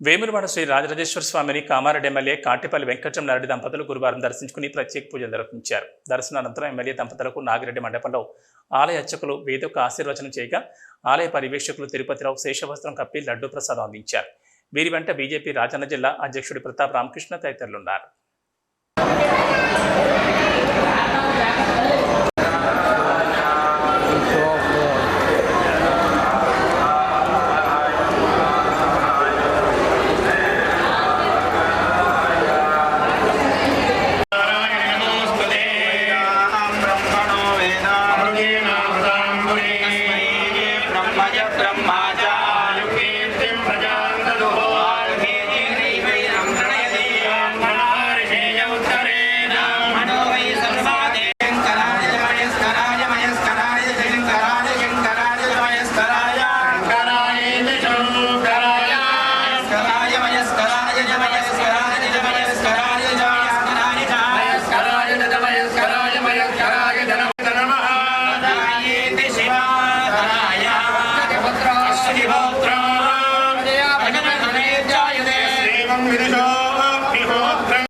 వేములవాడ శ్రీ రాజరాజేశ్వర స్వామిని కామారెడ్డి ఎమ్మెల్యే కాటిపల్లి వెంకటరమణారెడ్డి దంపతులు గురువారం దర్శించుకుని ప్రత్యేక పూజలు నిర్వహించారు. దర్శనానంతరం ఎమ్మెల్యే దంపతులకు నాగిరెడ్డి మండపంలో ఆలయ అర్చకులు వేదొక ఆశీర్వచనం చేయగా ఆలయ పర్యవేక్షకులు తిరుపతిరావు శేషవస్త్రం కప్పి లడ్డూ ప్రసాదం అందించారు. వీరి వెంట బీజేపీ రాజన్న జిల్లా అధ్యక్షుడి ప్రతాప్ రామకృష్ణ తదితరులున్నారు. ब्रह्मज ब्रह्माचार्युकीर्तिं अश्विनिहोत्रा भगवन्मने जायते श्रीमं विदुषो